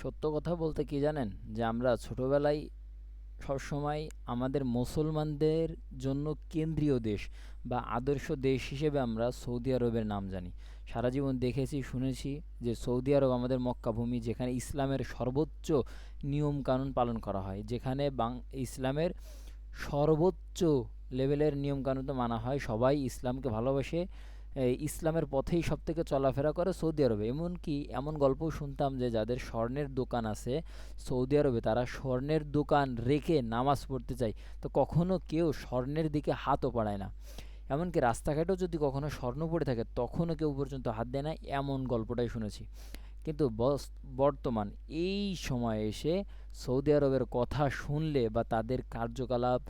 সত্য কথা বলতে কি জানেন? যে আমরা ছোটোবেলায় সবসময় আমাদের মুসলমানদের জন্য কেন্দ্রীয় দেশ বা আদর্শ দেশ হিসেবে আমরা সৌদি আরবের নাম জানি। সারা জীবন দেখেছি, শুনেছি যে সৌদি আরব আমাদের মক্কাভূমি যেখানে ইসলামের সর্বোচ্চ নিয়ম কানুন পালন করা হয়, যেখানে বাং, ইসলামের সর্বোচ্চ লেভেলের নিয়ম কানুন তো মানা হয়। সবাই ইসলামকে ভালোবাসে। ইসলামের পথেই সব থেকে চলাফেরা করে সৌদি আরবে। এমনকি এমন গল্প শুনতাম যে, যাদের স্বর্ণের দোকান আছে সৌদি আরবে, তারা স্বর্ণের দোকান রেখে নামাজ পড়তে চায়। তো কখনো কেউ স্বর্ণের দিকে হাতও পাড়ায় না। এমনকি রাস্তাঘাটেও যদি কখনো স্বর্ণ পড়ে থাকে, তখনও কেউ পর্যন্ত হাত দেয় না। এমন গল্পটাই শুনেছি। কিন্তু বর্তমান এই সময়ে এসে সৌদি আরবের কথা শুনলে বা তাদের কার্যকলাপ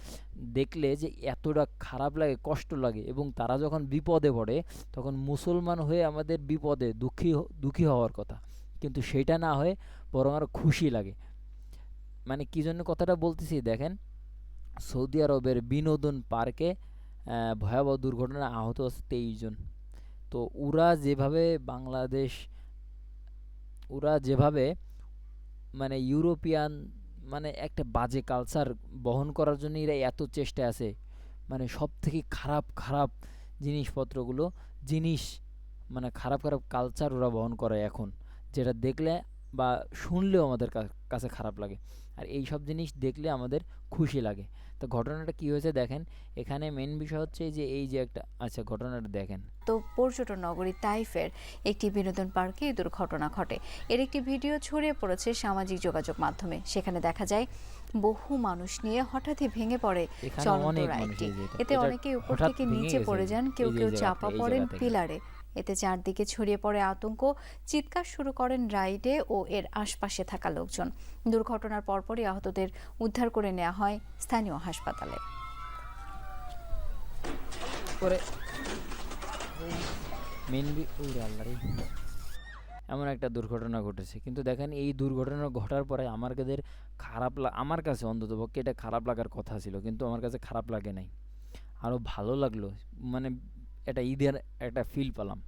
দেখলে যে এতটা খারাপ লাগে, কষ্ট লাগে এবং তারা যখন বিপদে পড়ে, তখন মুসলমান হয়ে আমাদের বিপদে দুঃখী দুঃখী হওয়ার কথা। কিন্তু সেটা না হয়ে বরং আরও খুশি লাগে। মানে কী জন্য কথাটা বলতেছি দেখেন, সৌদি আরবের বিনোদন পার্কে ভয়াবহ দুর্ঘটনায় আহত আছে তেইশ জন। তো ওরা যেভাবে বাংলাদেশ ওরা যেভাবে মানে ইউরোপিয়ান মানে একটা বাজে কালচার বহন করার জন্য এরা এত চেষ্টা আছে। মানে সব থেকে খারাপ খারাপ জিনিসপত্রগুলো জিনিস মানে খারাপ খারাপ কালচার ওরা বহন করে এখন। যেটা দেখলে বা শুনলেও আমাদের কাছে খারাপ লাগে। আর এই সব জিনিস দেখলে আমাদের খুশি লাগে। তো ঘটনাটা কী হয়েছে দেখেন এখানে মেন বিষয় হচ্ছে যে এই যে একটা আচ্ছা ঘটনাটা দেখেন। তো পর্যটন নগরী তাইফের একটি বিনোদন পার্কে এই দুর্ঘটনা ঘটে। এর একটি ভিডিও ছড়িয়ে পড়েছে সামাজিক যোগাযোগ মাধ্যমে। সেখানে দেখা যায় বহু মানুষ নিয়ে হঠাৎই ভেঙে পড়ে চলন্ত রাইডটি। এতে এটা অনেকেই উপর থেকে নিচে পড়ে যান কেউ কেউ চাপা পড়েন পিলারে। এতে চারদিকে ছড়িয়ে পড়ে আতঙ্ক। চিৎকার শুরু করেন রাইডে ও এর আশপাশে থাকা লোকজন। দুর্ঘটনার পরপরই আহতদের উদ্ধার করে নেওয়া হয় স্থানীয় হাসপাতালে। মেন এমন একটা দুর্ঘটনা ঘটেছে। কিন্তু দেখেন, এই দুর্ঘটনা ঘটার পরে আমার কাদের খারাপ আমার কাছে অন্তত পক্ষে এটা খারাপ লাগার কথা ছিল, কিন্তু আমার কাছে খারাপ লাগে নাই। আরও ভালো লাগল। মানে এটা ঈদের একটা ফিল পেলাম।